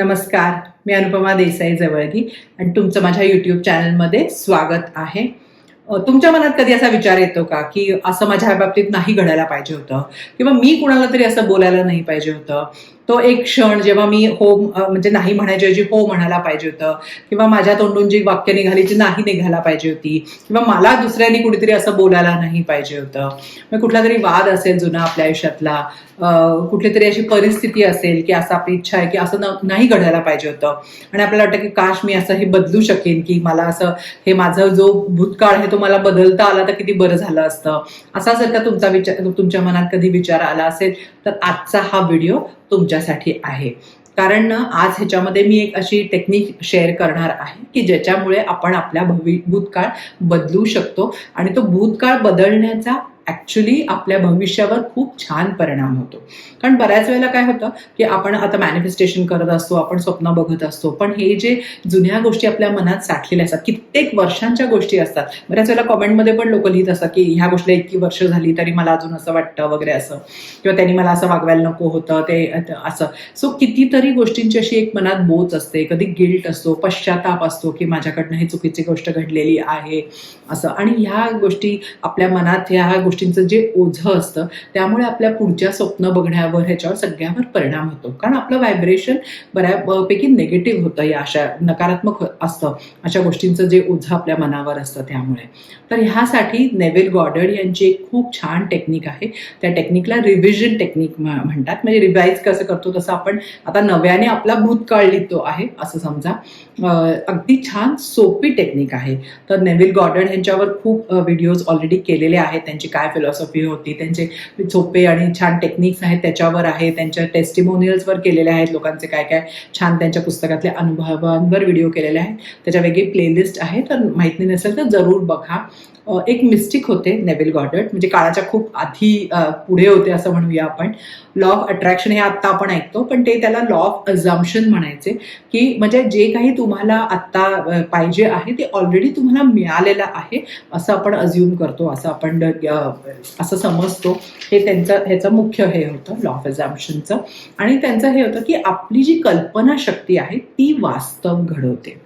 नमस्कार मी अनुपमा देसाई जवळगी आणि तुमचं माझ्या यूट्यूब चॅनलमध्ये स्वागत आहे. तुमच्या मनात कधी असा विचार येतो का की असं माझ्या बाबतीत नाही घडायला पाहिजे होतं? किंवा मी कुणाला तरी असं बोलायला नाही पाहिजे होतं? तो एक क्षण जेव्हा मी हो म्हणजे नाही म्हणायच्याऐवजी हो म्हणायला पाहिजे होतं. किंवा माझ्या तोंडून जी वाक्य निघाली जी नाही निघायला पाहिजे होती. किंवा मला दुसऱ्यांनी कुठेतरी असं बोलायला नाही पाहिजे होतं. मग कुठला तरी वाद असेल जुना आपल्या आयुष्यातला कुठली तरी अशी परिस्थिती असेल की असं आपली इच्छा आहे की असं नाही घडायला पाहिजे होतं. आणि आपल्याला वाटतं की काश मी असं हे बदलू शकेन की मला असं हे माझं जो भूतकाळ आहे तो मला बदलता आला तर किती बरं झालं असतं. असा जर का तुमचा विचार तुमच्या मनात कधी विचार आला असेल तर आजचा हा व्हिडिओ तुमच्या तुमच्यासाठी आहे. कारण ना आज ह्याच्यामध्ये मी एक अशी टेक्निक शेअर करणार आहे की ज्याच्यामुळे आपण आपला भवि भूतकाळ बदलू शकतो. आणि तो भूतकाळ बदलण्याचा ऍक्च्युली आपल्या भविष्यावर खूप छान परिणाम होतो. कारण बऱ्याच वेळेला काय होतं की आपण आता मॅनिफेस्टेशन करत असतो आपण स्वप्न बघत असतो पण हे जे जुन्या गोष्टी आपल्या मनात साठलेल्या असतात कित्येक वर्षांच्या गोष्टी असतात. बऱ्याच वेळेला कॉमेंटमध्ये पण लोक लिहित असतात की ह्या गोष्टीला इतकी वर्ष झाली तरी मला अजून असं वाटतं वगैरे असं. किंवा त्यांनी मला असं वागवायला नको होतं ते असं. सो कितीतरी गोष्टींची अशी एक मनात बोच असते. कधी गिल्ट असतो पश्चाताप असतो की माझ्याकडनं ही चुकीची गोष्ट घडलेली आहे असं. आणि ह्या गोष्टी आपल्या मनात ह्या गोष्टींचं जे ओझं असतं त्यामुळे आपल्या पुढच्या स्वप्न बघण्यावर ह्याच्यावर सगळ्यावर परिणाम होतो. कारण आपलं व्हायब्रेशन बऱ्यापैकी निगेटिव्ह होतं या अशा नकारात्मक असतं अशा गोष्टींचं जे ओझं आपल्या मनावर असतं त्यामुळे. तर ह्यासाठी नेव्हिल गॉडर्ड यांची एक खूप छान टेक्निक आहे. त्या टेक्निकला रिव्हिजन टेक्निक म्हणतात. म्हणजे रिवाईज कसं करतो तसं आपण आता नव्याने आपला भूतकाळ लिहितो आहे असं समजा. अगदी छान सोपी टेक्निक आहे. तर नेव्हिल गॉर्डन यांच्यावर खूप व्हिडिओज ऑलरेडी केलेले आहेत. त्यांची काय फिलॉसॉफी होती. त्यांचे सोपे आणि छान टेक्निक्स आहेत त्याच्यावर आहे. त्यांच्या टेस्टिमोनियल्सवर केलेले आहेत लोकांचे काय काय छान त्यांच्या पुस्तकातल्या अनुभवांवर व्हिडिओ केलेले आहेत. त्याच्या वेगळी प्लेलिस्ट आहे. तर माहिती नसेल तर जरूर बघा. एक मिस्टिक होते नेव्हिल गॉडर्ट म्हणजे काळाच्या खूप आधी पुढे होते असं म्हणूया आपण. लॉ ऑफ अट्रॅक्शन हे आत्ता आपण ऐकतो. पण ते त्याला लॉ ऑफ अझम्पशन म्हणायचे. की म्हणजे जे काही तुम्हाला आत्ता पाहिजे आहे ते ऑलरेडी तुम्हाला मिळालेलं आहे. असं आपण अज्युम करतो. असं आपण असं समजतो. हे त्यांचं ह्याचं मुख्य हे होतं लॉ ऑफ अझम्पशनचं आणि त्यांचं हे होतं की आपली जी कल्पना शक्ती आहे ती वास्तव घडवते.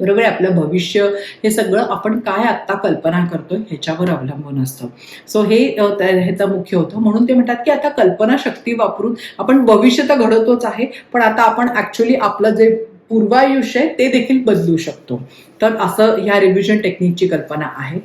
बरोबर आहे? आपलं भविष्य हे सगळं आपण काय आत्ता कल्पना करतोय ह्याच्यावर अवलंबून असतं. सो हे ह्याचं मुख्य होतं. म्हणून ते म्हणतात की आता कल्पना शक्ती वापरून आपण भविष्य तर घडवतोच आहे पण आता आपण ॲक्च्युली आपलं जे पूर्वायुष्य आहे ते देखील बदलू शकतो. तर असं ह्या रिव्हिजन टेक्निकची कल्पना आहे.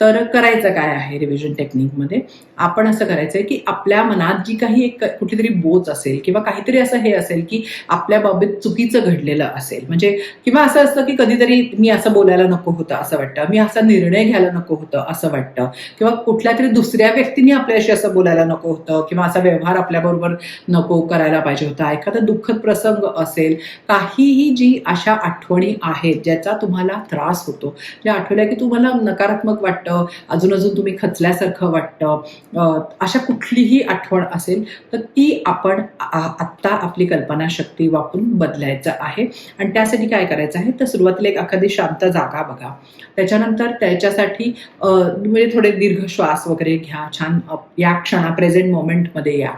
तर करायचं काय आहे रिव्हिजन टेक्निकमध्ये आपण असं करायचंय की आपल्या मनात जी काही एक कुठली तरी बोच असेल किंवा काहीतरी असं हे असेल की आपल्या बाबतीत चुकीचं घडलेलं असेल. म्हणजे किंवा असं असतं की कधीतरी मी असं बोलायला नको होतं असं वाटतं. मी असा निर्णय घ्यायला नको होतं असं वाटतं. किंवा कुठल्या तरी दुसऱ्या व्यक्तीने आपल्याशी असं बोलायला नको होतं किंवा असा व्यवहार आपल्याबरोबर नको करायला पाहिजे होता. एखादा दुःखद प्रसंग असेल काहीही जी अशा आठवणी आहेत ज्याचा तुम्हाला त्रास होतो. ज्या आठवल्या की तुम्हाला नकारात्मक वाटतं अजून अजून तुम्ही खचल्यासारखं वाटतं अशा कुठलीही आठवण असेल तर ती आपण आत्ता आपली कल्पनाशक्ती वापरून बदलायचं आहे. आणि त्यासाठी काय करायचं आहे? तर सुरुवातीला एक एखादी शांत जागा बघा. त्याच्यानंतर त्याच्यासाठी म्हणजे थोडे दीर्घ श्वास वगैरे घ्या. छान या क्षणा प्रेझेंट मोमेंटमध्ये या.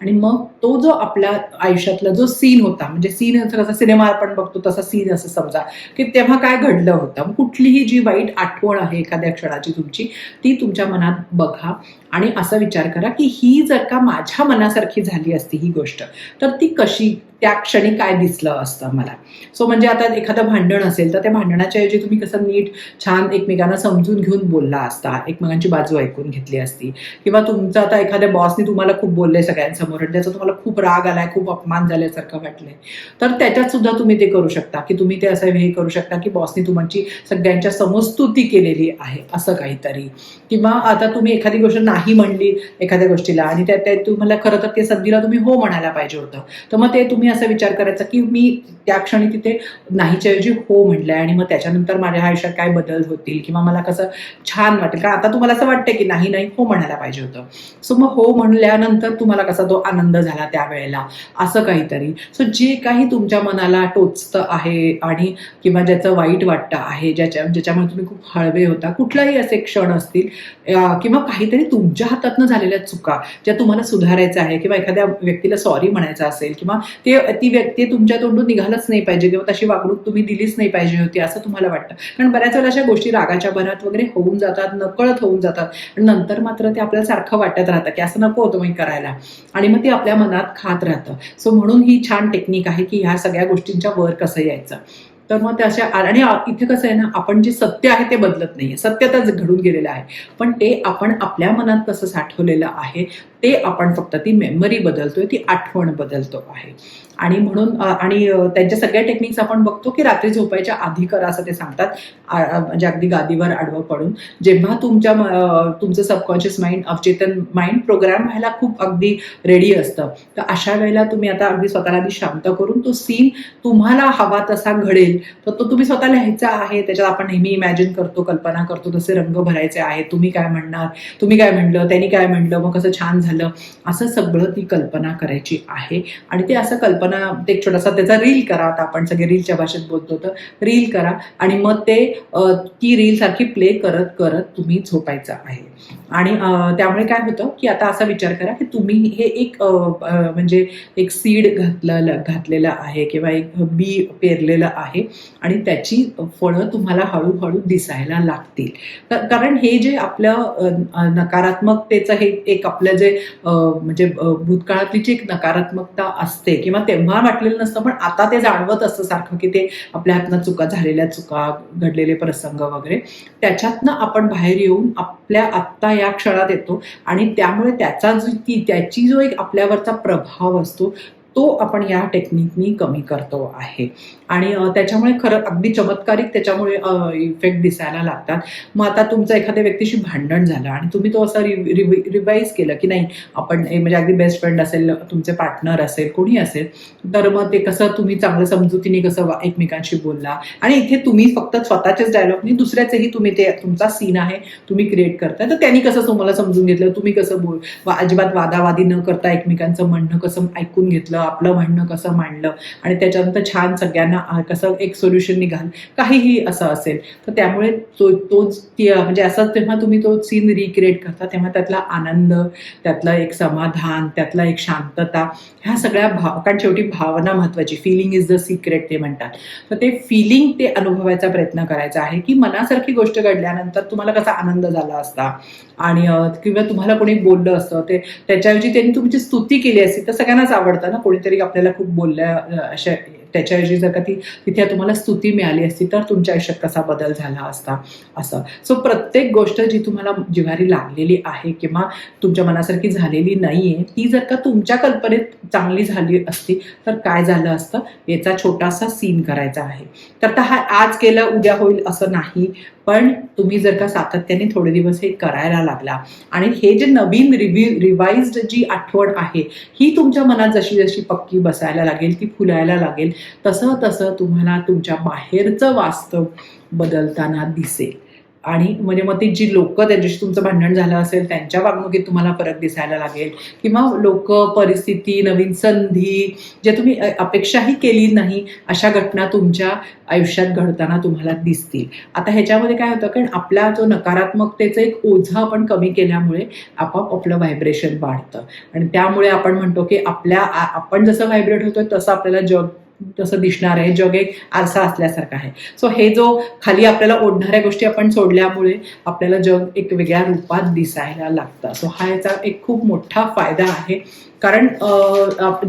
आणि मग तो जो आपल्या आयुष्यातला जो सीन होता म्हणजे सीन जसा सिनेमा आपण बघतो तसा सीन असं समजा की तेव्हा काय घडलं होतं? कुठलीही जी वाईट आठवण आहे एखाद्या क्षणाची तुमची ती तुमच्या मनात बघा. आणि असा विचार करा की ही जर का माझ्या मनासारखी झाली असती ही गोष्ट तर ती कशी त्या क्षणी काय दिसलं असतं मला? सो म्हणजे आता एखादं भांडण असेल तर त्या भांडणाच्या ऐवजी तुम्ही कसं नीट छान एकमेकांना समजून घेऊन बोलला असता एकमेकांची बाजू ऐकून घेतली असती. किंवा तुमचं आता एखाद्या बॉसने तुम्हाला खूप बोलले सगळ्यांसमोर आणि त्याचा तुम्हाला खूप राग आलाय खूप अपमान झाल्यासारखं वाटलंय. तर त्याच्यात सुद्धा तुम्ही ते करू शकता की तुम्ही ते असं हे करू शकता की बॉसने तुमची सगळ्यांच्या समस्तुती केलेली आहे असं काहीतरी. किंवा आता तुम्ही एखादी गोष्ट नाही नाही म्हणली एखाद्या गोष्टीला. आणि त्या त्या तुम्हाला खरं तर ते संधीला तुम्ही हो म्हणायला पाहिजे होतं. तर मग ते तुम्ही असा विचार करायचा की मी त्या क्षणी तिथे नाहीच्या ऐवजी हो म्हटलंय आणि मग त्याच्यानंतर माझ्या आयुष्यात काय बदल होतील किंवा मला कसं छान वाटेल. कारण आता तुम्हाला असं वाटतं की नाही नाही हो म्हणायला पाहिजे होतं. सो मग हो म्हणल्यानंतर तुम्हाला कसा तो आनंद झाला त्यावेळेला असं काहीतरी. सो जे काही तुमच्या मनाला टोचतं आहे आणि किंवा ज्याचं वाईट वाटतं आहे ज्याच्या ज्याच्यामुळे तुम्ही खूप हळवे होता कुठलाही असे क्षण असतील किंवा काहीतरी तुम तुमच्या हातातनं झालेल्या चुका ज्या तुम्हाला सुधारायचं आहे किंवा एखाद्या व्यक्तीला सॉरी म्हणायचं असेल किंवा ते ती व्यक्ती तुमच्या तोंडून निघालच नाही पाहिजे किंवा तशी वागणूक तुम्ही दिलीच नाही पाहिजे होती असं तुम्हाला वाटतं. कारण बऱ्याच वेळा अशा गोष्टी रागाच्या भरात वगैरे होऊन जातात नकळत होऊन जातात. आणि नंतर मात्र ते आपल्याला सारखं वाटत राहतं की असं नको होतं मी करायला. आणि मग ते आपल्या मनात खात राहतं. सो म्हणून ही छान टेक्निक आहे की ह्या सगळ्या गोष्टींच्या वर कसं यायचं. तर मग त्याच्या आणि इथे कसं आहे ना आपण जे सत्य आहे ते बदलत नाहीये. सत्यताच घडून गेलेलं आहे. पण ते आपण आपल्या मनात कसं साठवलेलं आहे ते आपण फक्त ती मेमरी बदलतोय ती आठवण बदलतो आहे. आणि म्हणून आणि त्यांच्या सगळ्या टेक्निक्स आपण बघतो की रात्री झोपायच्या आधी करा असं ते सांगतात म्हणजे अगदी गादीवर आडवं पडून. जेव्हा तुमच्या तुमचं सबकॉन्शियस माइंड अवचेतन माइंड प्रोग्राम व्हायला खूप अगदी रेडी असतं. तर अशा वेळेला तुम्ही आता अगदी स्वतःला आधी शांत करून तो सीन तुम्हाला हवा तसा घडेल तर तो तुम्ही स्वतः लिहायचा आहे. त्याच्यात आपण नेहमी इमॅजिन करतो कल्पना करतो तसे रंग भरायचे आहेत तुम्ही काय म्हणणार तुम्ही काय म्हणलं त्यांनी काय म्हणलं मग कसं छान झालं झालं असं सगळं ती कल्पना करायची आहे. आणि ते असं कल्पना ते छोटासा त्याचा रील करा. आता आपण सगळे रीलच्या भाषेत बोलतो तर रील करा. आणि मग ते ती रील सारखी प्ले करत करत तुम्ही झोपायचं आहे. आणि त्यामुळे काय होतं की आता असा विचार करा की तुम्ही हे एक म्हणजे एक सीड घातलं घातलेलं आहे किंवा एक बी पेरलेलं आहे. आणि त्याची फळं तुम्हाला हळूहळू दिसायला लागतील. कारण हे जे आपलं नकारात्मकतेचं हे एक आपलं जे म्हणजे भूतकाळातली जी एक नकारात्मकता असते किंवा तेव्हा वाटलेलं नसतं पण आता ते जाणवत असतं सारखं की ते आपल्या हातनं चुका झालेल्या चुका घडलेले प्रसंग वगैरे त्याच्यातनं आपण बाहेर येऊन आपल्या आत्ता या क्षणात येतो आणि त्यामुळे त्याचा जो ती त्याची जो एक आपल्यावरचा प्रभाव असतो तो आपण या टेक्निकनी कमी करतो आहे. आणि त्याच्यामुळे खरं अगदी चमत्कारिक त्याच्यामुळे इफेक्ट दिसायला लागतात. मग आता तुमचं एखाद्या व्यक्तीशी भांडण झालं आणि तुम्ही तो असं रिवाईज केलं की नाही आपण म्हणजे अगदी बेस्ट फ्रेंड असेल तुमचे पार्टनर असेल कोणी असेल तर मग ते कसं तुम्ही चांगलं समजुतीने कसं एकमेकांशी बोलला. आणि इथे तुम्ही फक्त स्वतःचेच डायलॉग नाही दुसऱ्याचेही तुम्ही ते तुमचा सीन आहे तुम्ही क्रिएट करताय. तर त्यांनी कसं तुम्हाला समजून घेतलं? तुम्ही कसं बोल वा- अजिबात वादावादी न करता एकमेकांचं म्हणणं कसं ऐकून घेतलं? आपलं म्हणणं कसं मांडलं आणि त्याच्यानंतर छान सगळ्यांना कसं एक सोल्युशन निघाल काहीही असं असेल तर त्यामुळे तो तोच म्हणजे असं तेव्हा तुम्ही तो सीन रिक्रिएट करता तेव्हा त्यातला आनंद त्यातलं एक समाधान त्यातला एक शांतता ह्या सगळ्या भाव कारण शेवटी भावना महत्वाची फिलिंग इज द सिक्रेट ते म्हणतात. तर ते फिलिंग ते अनुभवायचा प्रयत्न करायचा आहे की मनासारखी गोष्ट घडल्यानंतर तुम्हाला कसा आनंद झाला असता? आणि किंवा तुम्हाला कोणी बोललं असतं ते त्याच्याऐवजी त्यांनी तुमची स्तुती केली असती तर सगळ्यांनाच आवडतं ना कोणीतरी आपल्याला खूप बोलल्या अशा त्याच्याऐवजी जर का ती तिथे तुम्हाला स्तुती मिळाली असती तर तुमच्या आयुष्यात कसा बदल झाला असता? असं. सो प्रत्येक गोष्ट जी तुम्हाला जिव्हारी लागलेली आहे किंवा तुमच्या मनासारखी झालेली नाही आहे ती जर का तुमच्या कल्पनेत चांगली झाली असती तर काय झालं असतं? याचा छोटासा सीन करायचा आहे. तर आता हा आज केलं उद्या होईल असं नाही. पण तुम्ही जर का सातत्याने थोडे दिवस हे करायला लागला आणि हे जे नवीन रिव्ही रिवाइज्ड जी आठवण आहे ही तुमच्या मनात जशी जशी पक्की बसायला लागेल ती फुलायला लागेल तसं तसं तुम्हाला तुमच्या बाहेरचं वास्तव बदलताना दिसेल. आणि म्हणजे मग ती जी लोक त्यांच्याशी तुमचं भांडण झालं असेल त्यांच्या वागणुकीत तुम्हाला फरक दिसायला लागेल. किंवा लोक परिस्थिती नवीन संधी जे तुम्ही अपेक्षाही केली नाही अशा घटना तुमच्या आयुष्यात घडताना तुम्हाला दिसतील. आता ह्याच्यामध्ये काय होतं कारण आपला जो नकारात्मकतेचं एक ओझं आपण कमी केल्यामुळे आपोआप आपलं व्हायब्रेशन वाढतं. आणि त्यामुळे आपण म्हणतो की आपल्या आपण जसं व्हायब्रेट होतोय तसं आपल्याला जग तसं दिसणार आहे. जग एक आरसा असल्यासारखा आहे. सो हे जो खाली आपल्याला ओढणाऱ्या गोष्टी आपण सोडल्यामुळे आपल्याला जग एक वेगळ्या रूपात दिसायला लागतं. सो हा याचा एक खूप मोठा फायदा आहे. कारण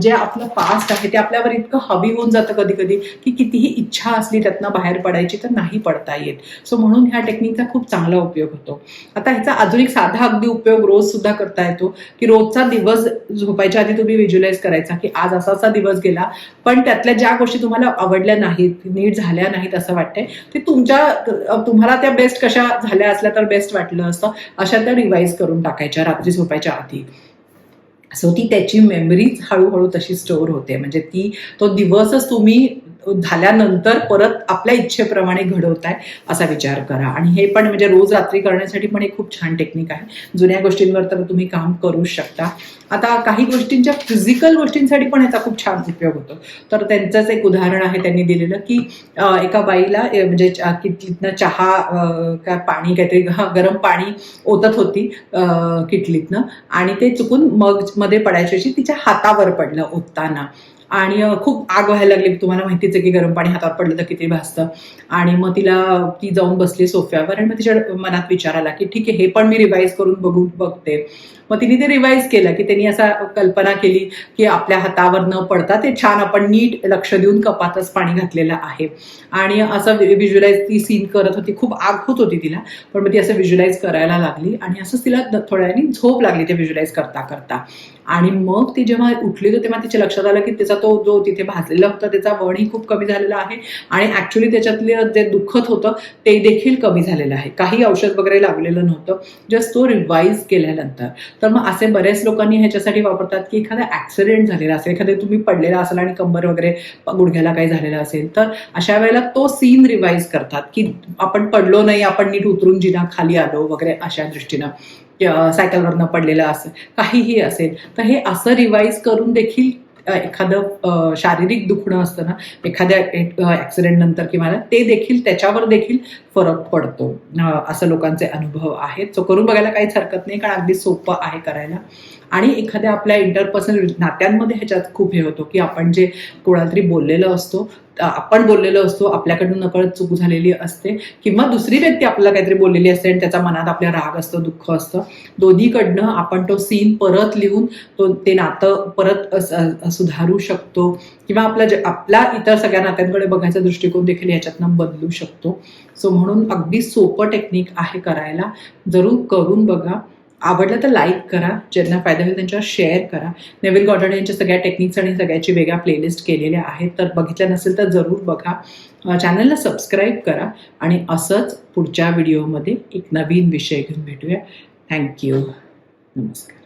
जे आपलं पास्ट आहे ते आपल्यावर इतकं हवी होऊन जातं कधी कधी की कितीही इच्छा असली त्यातनं बाहेर पडायची तर नाही पडता येत. सो म्हणून ह्या टेक्निकचा खूप चांगला उपयोग होतो. आता ह्याचा अजून एक साधा अगदी उपयोग रोज सुद्धा करता येतो की रोजचा दिवस झोपायच्या आधी तुम्ही व्हिज्युअलाइज करायचा की आज असा असा दिवस गेला पण त्यातल्या ज्या गोष्टी तुम्हाला आवडल्या नाहीत नीट झाल्या नाहीत असं वाटतंय ते तुमच्या तुम्हाला त्या बेस्ट कशा झाल्या असल्या तर बेस्ट वाटलं असतं अशा त्या रिवाईज करून टाकायच्या रात्री झोपायच्या आधी. सो ती त्याची मेमरीज हळूहळू तशी स्टोअर होते. म्हणजे ती तो दिवसच तुम्ही झाल्यानंतर परत आपल्या इच्छेप्रमाणे घडवताय असा विचार करा. आणि हे पण म्हणजे रोज रात्री करण्यासाठी पण एक खूप छान टेक्निक आहे. जुन्या गोष्टींवर तर तुम्ही काम करू शकता. आता काही गोष्टींच्या फिजिकल गोष्टींसाठी पण याचा खूप छान उपयोग होतो. तर त्यांचंच एक उदाहरण आहे त्यांनी दिलेलं की एका बाईला म्हणजे किटलीतनं चहा का काय पाणी काहीतरी गरम पाणी ओतत होती किटलीतनं. आणि ते चुकून मग मध्ये पडायच्या तिच्या हातावर पडलं ओतताना. आणि खूप आग व्हायला लागली. तुम्हाला माहितीच आहे की गरम पाणी हातावर पडलं तर किती भासतं. आणि मग तिला ती जाऊन बसली सोफ्यावर आणि मग तिच्या मनात विचार आला की ठीक आहे हे पण मी रिवाईज करून बघू बघते. मग तिने ते रिवाईज केलं की त्यांनी असा कल्पना केली की आपल्या हातावर न पडता ते छान आपण नीट लक्ष देऊन कपातच पाणी घातलेलं आहे. आणि असं व्हिज्युलाइज ती सीन करत होती. खूप आग होत होती तिला पण मग ती असं व्हिज्युलाइज करायला लागली आणि असंच तिला द- थोड्या झोप लागली ते व्हिज्युलाइज करता करता आणि मग ती जेव्हा उठली तर तेव्हा तिच्या लक्षात आलं की त्याचा तो जो तिथे भाजलेला होता त्याचा वणही खूप कमी झालेला आहे. आणि ॲक्च्युली त्याच्यातलं जे दुखत होतं ते देखील कमी झालेलं आहे. काही औषध वगैरे लागलेलं नव्हतं. जस्ट तो रिवाईज केल्यानंतर. तर मग असे बरेच लोकांनी ह्याच्यासाठी वापरतात की एखादा ॲक्सिडेंट झालेला असेल एखादे तुम्ही पडलेला असाल आणि कंबर वगैरे गुडघ्याला काही झालेलं असेल तर अशा वेळेला तो सीन रिवाईज करतात की आपण पडलो नाही आपण नीट उतरून जिना खाली आलो वगैरे अशा दृष्टीनं. सायकलवरनं पडलेलं असेल काहीही असेल तर हे असं रिवाईज करून देखील एखादं शारीरिक दुखणं असतं ना एखाद्या ऍक्सिडेंट नंतर किंवा ते देखील त्याच्यावर देखील फरक पडतो. असं लोकांचे अनुभव आहेत. सो करून बघायला काहीच हरकत नाही कारण अगदी सोपं आहे करायला. आणि एखाद्या आपल्या इंटरपर्सनल नात्यांमध्ये ह्याच्यात खूप हे होतो की आपण जे कोणाला तरी बोललेलं असतो आपण बोललेलो असतो आपल्याकडून नकळत चूक झालेली असते किंवा दुसरी व्यक्ती आपल्याला काहीतरी बोललेली असते आणि त्याचा मनात आपल्या राग असतं दुःख असतं. दोन्हीकडनं आपण तो सीन परत लिहून तो ते नातं परत सुधारू शकतो किंवा आपला जे आपला इतर सगळ्या नात्यांकडे बघायचा दृष्टिकोन देखील याच्यातनं बदलू शकतो. सो म्हणून अगदी सोपं टेक्निक आहे करायला. जरूर करून बघा. आवडलं तर लाईक करा. ज्यांना फायदा होईल त्यांच्यावर शेअर करा. नेविल गॉर्डन यांच्या सगळ्या टेक्निक्स आणि सगळ्याची वेगळ्या प्लेलिस्ट केलेल्या आहेत. तर बघितल्या नसेल तर जरूर बघा. चॅनलला सबस्क्राईब करा आणि असंच पुढच्या व्हिडिओमध्ये एक नवीन विषय घेऊन भेटूया. थँक्यू नमस्कार.